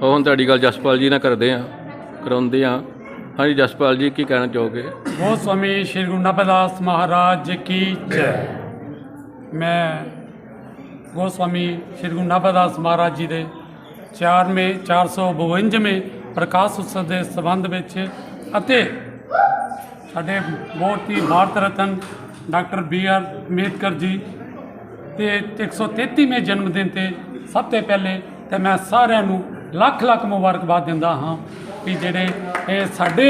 ਉਹ ਹੁਣ ਤੁਹਾਡੀ ਗੱਲ ਜਸਪਾਲ ਜੀ ਨਾਲ ਕਰਦੇ ਆ ਕਰਾਉਂਦੇ ਆ ਹਾਂਜੀ, ਜਸਪਾਲ ਜੀ, ਕੀ ਕਹਿਣਾ ਚਾਹੋਗੇ? ਉਹ ਸਵਾਮੀ ਸ਼੍ਰੀ ਗੁਰੂ ਨਾਨਕ ਮਹਾਰਾਜ ਕੀ ਜੈ। ਮੈਂ ਗੋਸਵਾਮੀ ਸ਼੍ਰੀ ਗੁਰੂ ਨਾਨਕ ਮਹਾਰਾਜ ਜੀ ਦੇ 4ਵੇਂ 452ਵੇਂ ਪ੍ਰਕਾਸ਼ ਉਤਸਵ ਦੇ ਸੰਬੰਧ ਵਿੱਚ ਅਤੇ ਸਾਡੇ ਬਹੁਤ ਹੀ Bharat Ratna doctor B R Ambedkar ji ਤੇ 133ਵੇਂ ਜਨਮ ਦਿਨ ਤੇ ਸਭ ਤੋਂ ਪਹਿਲੇ ਤੇ ਮੈਂ ਸਾਰਿਆਂ ਨੂੰ ਲੱਖ ਲੱਖ ਮੁਬਾਰਕਬਾਦ ਦਿੰਦਾ ਹਾਂ ਵੀ ਜਿਹੜੇ ਇਹ ਸਾਡੇ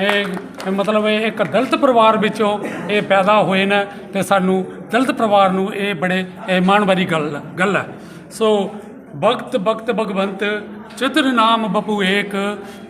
ਇਹ ਮਤਲਬ ਇਹ ਇੱਕ ਦਲਿਤ ਪਰਿਵਾਰ ਵਿੱਚੋਂ ਇਹ ਪੈਦਾ ਹੋਏ ਨੇ ਤੇ ਸਾਨੂੰ ਦਲਿਤ ਪਰਿਵਾਰ ਨੂੰ ਇਹ ਬੜੇ ਮਾਣ ਵਾਲੀ ਗੱਲ ਗੱਲ ਹੈ। ਸੋ ਭਗਤ ਭਗਤ ਭਗਵੰਤ ਚਤੁਰ ਨਾਮ ਬਪੂ ਏਕ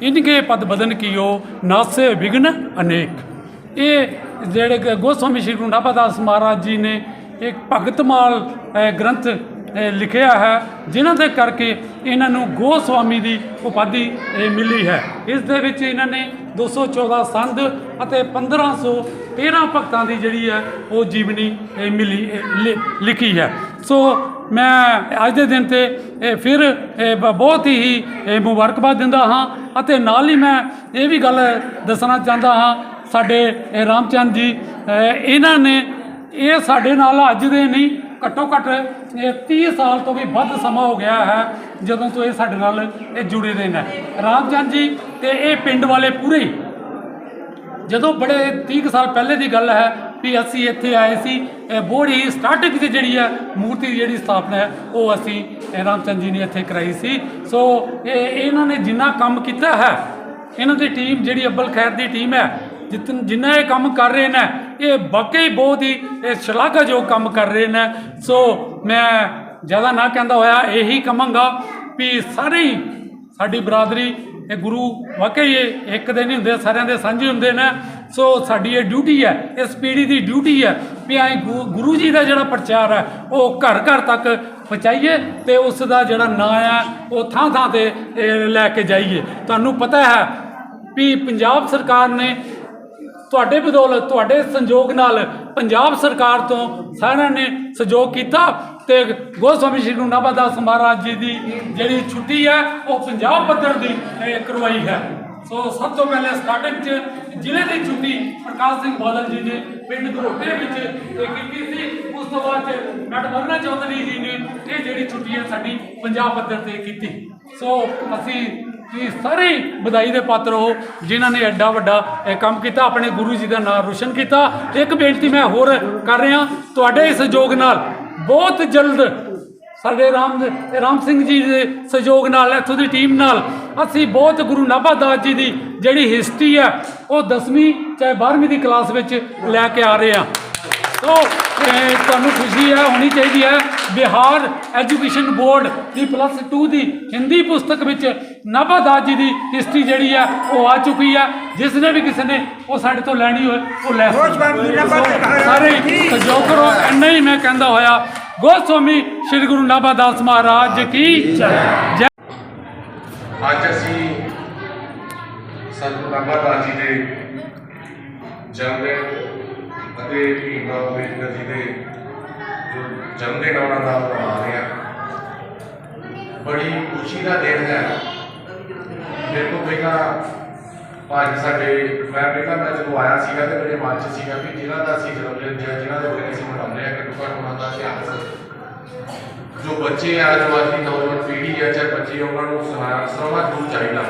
ਇਨਕੇ ਪਦ ਬਦਨ ਕੀਓ ਨਾਸੇ ਵਿਗਨ ਅਨੇਕ। ਇਹ ਜਿਹੜੇ ਗੋਸਵਾਮੀ ਸ਼੍ਰੀ ਗੁਰੂ ਦਾਸ ਮਹਾਰਾਜ ਜੀ ਨੇ ਇੱਕ ਭਗਤਮਾਲ ਅਹ, ਗ੍ਰੰਥ ਲਿਖਿਆ ਹੈ, ਜਿਨ੍ਹਾਂ ਦੇ ਕਰਕੇ ਇਹਨਾਂ ਨੂੰ ਗੋਸਵਾਮੀ ਦੀ ਉਪਾਧੀ ਮਿਲੀ ਹੈ। ਇਸ ਦੇ ਵਿੱਚ ਇਹਨਾਂ ਨੇ 214 ਸੰਦ ਅਤੇ 1513 ਭਗਤਾਂ ਦੀ ਜਿਹੜੀ ਹੈ, ਉਹ ਜੀਵਨੀ ਮਿਲੀ ਲਿ- ਲਿਖੀ ਹੈ। ਸੋ ਮੈਂ ਅੱਜ ਦੇ ਦਿਨ ਤੇ, ਇਹ ਫਿਰ ਬਹੁਤ ਹੀ ਮੁਬਾਰਕਬਾਦ ਦਿੰਦਾ ਹਾਂ ਅਤੇ ਨਾਲ ਹੀ ਮੈਂ ਇਹ ਵੀ ਗੱਲ ਦੱਸਣਾ ਚਾਹੁੰਦਾ ਹਾਂ, ਸਾਡੇ, ਇਹ ਰਾਮਚੰਦ ਜੀ ਇਹਨਾਂ ਨੇ, ਇਹ ਸਾਡੇ ਨਾਲ ਅੱਜ ਦੇ ਨਹੀਂ ਘੱਟੋ ਘੱਟ ਇਹ 30 ਸਾਲ ਤੋਂ ਵੀ ਵੱਧ ਸਮਾਂ ਹੋ ਗਿਆ ਹੈ ਜਦੋਂ ਤੋਂ ਇਹ ਸਾਡੇ ਨਾਲ ਇਹ ਜੁੜੇ ਰਹੇ ਨੇ। ਰਾਮਚੰਦ ਜੀ ਤੇ ਇਹ ਪਿੰਡ ਵਾਲੇ ਪੂਰੇ ਜਦੋਂ ਬੜੇ 30 ਕੁ ਸਾਲ ਪਹਿਲੇ ਦੀ ਗੱਲ ਹੈ ਵੀ ਅਸੀਂ ਇੱਥੇ ਆਏ ਸੀ, ਇਹ ਬੋੜੀ ਸਟਾਰਟਿੰਗ ਦੀ ਜਿਹੜੀ ਹੈ, ਮੂਰਤੀ ਦੀ ਜਿਹੜੀ ਸਥਾਪਨਾ ਹੈ, ਉਹ ਅਸੀਂ, ਇਹ ਰਾਮਚੰਦ ਜੀ ਨੇ ਇੱਥੇ ਕਰਾਈ ਸੀ। ਸੋ ਇਹ ਇਹਨਾਂ ਨੇ ਜਿੰਨਾ ਕੰਮ ਕੀਤਾ ਹੈ, ਇਹਨਾਂ ਦੀ ਟੀਮ ਜਿਹੜੀ ਅੱਬਲ ਖੈਰ ਦੀ ਟੀਮ ਹੈ ਜਿਤਨ ਜਿੰਨਾ ਇਹ ਕੰਮ ਕਰ ਰਹੇ ਨੇ ਇਹ ਵਾਕਈ ਬਹੁਤ ਹੀ, ਇਹ ਸ਼ਲਾਘਾਯੋਗ ਕੰਮ ਕਰ ਰਹੇ ਨੇ। ਸੋ ਮੈਂ ਜ਼ਿਆਦਾ ਨਾ ਕਹਿੰਦਾ ਹੋਇਆ, ਇਹੀ ਕਹਾਂਗਾ ਵੀ ਸਾਰੇ ਹੀ ਸਾਡੀ ਬਰਾਦਰੀ, ਇਹ ਗੁਰੂ ਵਾਕਈ ਇਹ ਇੱਕ ਦੇ ਨਹੀਂ ਹੁੰਦੇ, ਸਾਰਿਆਂ ਦੇ ਸਾਂਝੇ ਹੁੰਦੇ ਨੇ। ਸੋ ਸਾਡੀ ਇਹ ਡਿਊਟੀ ਹੈ, ਇਸ ਪੀੜ੍ਹੀ ਦੀ ਡਿਊਟੀ ਹੈ ਵੀ ਅਸੀਂ ਗੁ- ਗੁਰੂ ਜੀ ਦਾ ਜਿਹੜਾ ਪ੍ਰਚਾਰ ਹੈ, ਉਹ ਘਰ ਘਰ ਤੱਕ ਪਹੁੰਚਾਈਏ ਤੇ ਉਸ ਦਾ ਜਿਹੜਾ ਨਾਂ ਹੈ, ਉਹ ਥਾਂ ਥਾਂ ਤੇ ਲੈ ਕੇ ਜਾਈਏ। ਤੁਹਾਨੂੰ ਪਤਾ ਹੈ ਵੀ ਪੰਜਾਬ ਸਰਕਾਰ ਨੇ ਤੁਹਾਡੇ ਬਦੌਲਤ, ਤੁਹਾਡੇ ਸੰਯੋਗ ਨਾਲ ਪੰਜਾਬ ਸਰਕਾਰ ਤੋਂ ਸਾਰਿਆਂ ਨੇ ਸਹਿਯੋਗ ਕੀਤਾ ਤੇ ਗੋਸਵਾਮੀ ਸ਼੍ਰੀ ਗੁਰੂ ਨਾਨਕ ਦਾਸ ਮਹਾਰਾਜ ਜੀ ਦੀ ਜਿਹੜੀ ਛੁੱਟੀ ਹੈ, ਉਹ ਪੰਜਾਬ ਪੱਧਰ ਦੀ ਕਰਵਾਈ ਹੈ। ਸੋ ਸਭ ਤੋਂ ਪਹਿਲੇ ਸਟਾਰਟਿੰਗ 'ਚ ਜ਼ਿਲ੍ਹੇ ਦੀ ਛੁੱਟੀ ਪ੍ਰਕਾਸ਼ ਸਿੰਘ ਬਾਦਲ ਜੀ ਨੇ ਪਿੰਡ ਘਰੋਟੇ ਵਿੱਚ ਕੀਤੀ ਸੀ। ਉਸ ਤੋਂ ਬਾਅਦ 'ਚ ਨਟਵਰਨਾ ਚੌਧਰੀ ਜੀ ਨੇ ਇਹ ਜਿਹੜੀ ਛੁੱਟੀ ਹੈ ਸਾਡੀ ਪੰਜਾਬ ਪੱਧਰ ਤੇ ਕੀਤੀ। ਸੋ ਅਸੀਂ ਤੁਸੀਂ ਸਾਰੇ ਵਧਾਈ ਦੇ ਪਾਤਰ ਹੋ, ਜਿਨ੍ਹਾਂ ਨੇ ਐਡਾ ਵੱਡਾ ਇਹ ਕੰਮ ਕੀਤਾ, ਆਪਣੇ ਗੁਰੂ ਜੀ ਦਾ ਨਾਮ ਰੋਸ਼ਨ ਕੀਤਾ। ਇੱਕ ਬੇਨਤੀ ਮੈਂ ਹੋਰ ਕਰ ਰਿਹਾ, ਤੁਹਾਡੇ ਇਸ ਸਹਿਯੋਗ ਨਾਲ ਬਹੁਤ ਜਲਦ ਸਾਡੇ ਰਾਮ ਰਾਮ ਸਿੰਘ ਜੀ ਦੇ ਸਹਿਯੋਗ ਨਾਲ, ਇੱਥੋਂ ਦੀ ਟੀਮ ਨਾਲ, ਅਸੀਂ ਬਹੁਤ ਗੁਰੂ ਨਾਭਾ ਦਾਸ ਜੀ ਦੀ ਜਿਹੜੀ ਹਿਸਟਰੀ ਹੈ, ਉਹ 10ਵੀਂ ਚਾਹੇ 12ਵੀਂ ਦੀ ਕਲਾਸ ਵਿੱਚ ਲੈ ਕੇ ਆ ਰਹੇ ਹਾਂ। ਸੋ ਇਹ ਤੁਹਾਨੂੰ ਖੁਸ਼ੀ ਹੈ ਹੋਣੀ ਚਾਹੀਦੀ ਹੈ। ਬਿਹਾਰ ਐਜੂਕੇਸ਼ਨ ਬੋਰਡ ਦੀ ਪਲੱਸ 2 ਦੀ ਹਿੰਦੀ ਪੁਸਤਕ ਵਿੱਚ ਨਾਭਾ ਦਾਸ ਜੀ ਦੀ ਹਿਸਟਰੀ ਜਿਹੜੀ ਹੈ ਉਹ ਆ ਚੁੱਕੀ ਹੈ। ਜਿਸ ਨੇ ਵੀ ਕਿਸੇ ਨੇ ਉਹ ਸਾਡੇ ਤੋਂ ਲੈਣੀ ਹੋਏ ਉਹ ਲੈ ਸਾਰੇ ਸਹਿਯੋਗ ਕਰੋ ਇੰਨਾ ਹੀ ਮੈਂ ਕਹਿੰਦਾ ਹੋਇਆ। ਗੋਸਵਾਮੀ ਸ੍ਰੀ ਗੁਰੂ ਨਾਭਾ ਦਾਸ ਮਹਾਰਾਜ ਕੀ ਜੈ। ਅੱਜ ਅਸੀਂ ਸੰਤ ਰਾਮਦਾਸ ਜੀ ਦੇ ਜਨਮ ਦਿਨ ਅਤੇ ਭੀਮ ਰਾਓ ਅੰਬੇਦਕਰ ਜੀ ਦੇ ਜੋ ਜਨਮ ਦਿਨ ਉਹਨਾਂ ਦਾ ਮਨਾ ਰਹੇ ਹਾਂ ਬੜੀ ਖੁਸ਼ੀ ਦਾ ਦਿਨ ਹੈ। ਮੇਰੇ ਤੋਂ ਪਹਿਲਾਂ ਭਾਜੀ ਸਾਡੇ, ਮੈਂ ਪਹਿਲਾਂ ਮੈਂ ਜਦੋਂ ਆਇਆ ਸੀਗਾ ਤੇ ਮੇਰੇ ਮਨ 'ਚ ਸੀਗਾ ਵੀ ਜਿਨ੍ਹਾਂ ਦਾ ਅਸੀਂ ਜਨਮ ਦਿਨ ਜਾਂ ਜਿਨ੍ਹਾਂ ਦੇ ਦਿਨ ਅਸੀਂ ਮਨਾਉਂਦੇ ਹਾਂ ਘੱਟੋ ਘੱਟ ਉਹਨਾਂ ਦਾ ਇਤਿਹਾਸ ਜੋ ਬੱਚੇ ਆ, ਜੋ ਅੱਜ ਦੀ ਨੌਜਵਾਨ ਪੀੜ੍ਹੀ ਆ ਚਾਹੇ ਬੱਚੇ ਉਹਨਾਂ ਨੂੰ ਸੁਣਾ ਸੁਣਾਉਣਾ ਜ਼ਰੂਰ ਚਾਹੀਦਾ।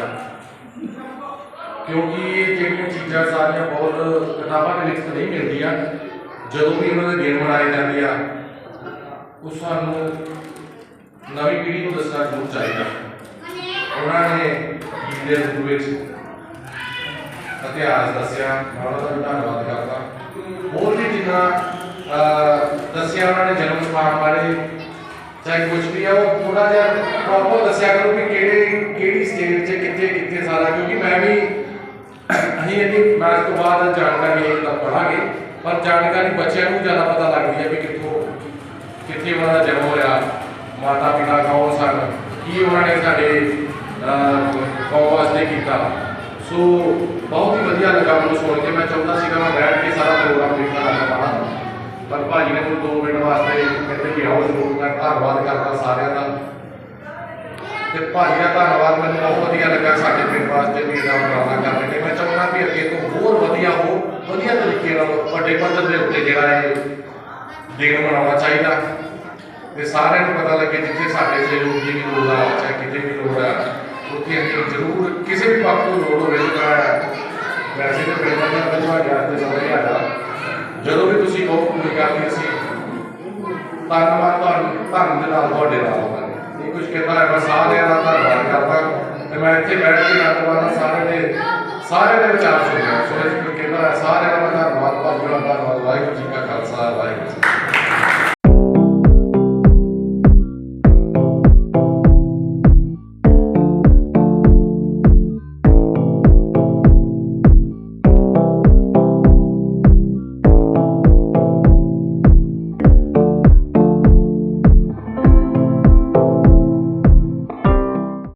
ਕਿਉਂਕਿ ਇਹ ਜਿਹੜੀਆਂ ਚੀਜ਼ਾਂ ਸਾਰੀਆਂ ਬਹੁਤ ਕਿਤਾਬਾਂ ਦੇ ਵਿੱਚ ਨਹੀਂ ਮਿਲਦੀਆਂ, ਜਦੋਂ ਵੀ ਉਹਨਾਂ ਦੇ ਦਿਨ ਮਨਾਏ ਜਾਂਦੇ ਆ, ਉਹ ਸਾਨੂੰ ਨਵੀਂ ਪੀੜ੍ਹੀ ਨੂੰ ਦੱਸਣਾ ਜ਼ਰੂਰ ਚਾਹੀਦਾ। ਉਹਨਾਂ ਨੇ ਦੇ ਰੂਪ ਵਿੱਚ ਇਤਿਹਾਸ ਦੱਸਿਆ ਉਹਨਾਂ ਦਾ ਧੰਨਵਾਦ ਕਰਦਾ। ਹੋਰ ਵੀ ਜਿੰਨਾ ਦੱਸਿਆ ਉਹਨਾਂ ਨੇ ਜਨਮ ਸਥਾਨ ਬਾਰੇ, ਚਾਹੇ ਕੁਝ ਵੀ ਆ, ਉਹ ਥੋੜਾ ਜਿਹਾ ਪ੍ਰੋਪਰ ਦੱਸਿਆ ਕਰੋ ਕਿ ਕਿਹੜੇ, ਕਿਹੜੀ ਸਟੇਟ 'ਚ ਕਿੱਥੇ ਕਿੱਥੇ ਸਾਰਾ, ਕਿਉਂਕਿ ਮੈਂ ਵੀ ਅਸੀਂ ਇਹਦੀ ਮੈਚ ਤੋਂ ਬਾਅਦ ਜਾਣਕਾਰੀ ਇਹ ਤਾਂ ਪੜਾਂਗੇ ਪਰ ਜਾਣਕਾਰੀ ਬੱਚਿਆਂ ਨੂੰ ਜ਼ਿਆਦਾ ਪਤਾ ਲੱਗਦੀ ਹੈ ਵੀ ਕਿੱਥੋਂ, ਕਿੱਥੇ ਉਹਨਾਂ ਦਾ ਜਨਮ ਹੋਇਆ ਮਾਤਾ ਪਿਤਾ ਕੌਣ ਸਨ, ਕੀ ਉਹਨਾਂ ਨੇ ਸਾਡੇ ਕੌਮ ਵਾਸਤੇ ਕੀਤਾ। ਸੋ ਬਹੁਤ ਹੀ ਵਧੀਆ ਲੱਗਾ ਮੈਨੂੰ ਸੁਣ ਕੇ, ਮੈਂ ਚਾਹੁੰਦਾ ਸੀਗਾ ਮੈਂ ਬੈਠ ਕੇ ਸਾਰਾ ਪ੍ਰੋਗਰਾਮ ਦੇਖਣਾ ਚਾਹੁੰਦਾ ਪਰ ਭਾਜੀ ਨੇ ਮੈਨੂੰ 2 ਮਿੰਟ ਵਾਸਤੇ ਕਹਿੰਦੇ ਕਿ ਆਓ ਜ਼ਰੂਰ ਮੈਂ ਧੰਨਵਾਦ ਕਰਦਾ ਸਾਰਿਆਂ ਦਾ। ਤੇ ਭਾਜੀ ਦਾ ਧੰਨਵਾਦ ਮੈਨੂੰ ਬਹੁਤ ਵਧੀਆ ਲੱਗਾ ਸਾਡੇ ਪਿੰਡ ਵਾਸਤੇ ਵੀ ਇਹਦਾ ਉਪਰਾਲਾ ਕਰ ਰਹੇ ਨੇ ਮੈਂ ਚਾਹੁੰਦਾ ਵੀ ਅੱਗੇ ਤੋਂ ਹੋਰ ਵਧੀਆ ਹੋ ਵਧੀਆ ਤਰੀਕੇ ਨਾਲ ਵੱਡੇ ਪੱਧਰ ਦੇ ਉੱਤੇ ਜਿਹੜਾ ਇਹ ਦਿਨ ਮਨਾਉਣਾ ਚਾਹੀਦਾ। ਤੇ ਸਾਰਿਆਂ ਨੂੰ ਪਤਾ ਲੱਗੇ ਜਿੱਥੇ ਸਾਡੇ ਸਹਿਯੋਗ ਦੀ ਵੀ ਲੋੜ ਆ, ਚਾਹੇ ਕਿਤੇ ਵੀ ਲੋੜ ਆ, ਉੱਥੇ ਅਸੀਂ ਜ਼ਰੂਰ ਕਿਸੇ ਵੀ ਪੱਖ ਤੋਂ ਲੋੜ ਹੋਵੇ ਤਾਂ ਵੈਸੇ ਤਾਂ ਪਿੰਡ ਦਾ ਬੰਦਾ ਗਿਆ ਤੇ ਸਮਝ ਆਇਆ ਜਦੋਂ ਵੀ ਤੁਸੀਂ ਕਹੋ ਕੋਈ ਗੱਲ ਨਹੀਂ, ਅਸੀਂ ਧੰਨਵਾਦ ਤੁਹਾਨੂੰ, ਧੰਨ ਦੇ ਨਾਲ ਤੁਹਾਡੇ ਨਾਲ ਹੋਵਾਂਗੇ। ਇਹ ਕੁਝ ਕਹਿੰਦਾ ਹੈ, ਮੈਂ ਸਾਰਿਆਂ ਦਾ ਧੰਨਵਾਦ ਕਰਦਾ। ਤੇ ਮੈਂ ਇੱਥੇ ਬੈਠ ਕੇ ਨੌਜਵਾਨਾਂ ਸਾਰੇ ਦੇ ਸਾਰੇ ਦੇ ਵਿਚਾਰ ਸੁਣਿਆ ਸੋ ਇਸ ਕਰਕੇ ਕਹਿੰਦਾ ਹੈ, ਸਾਰਿਆਂ ਦਾ ਮੈਂ ਧੰਨਵਾਦ ਭਾਜੀ ਦਾ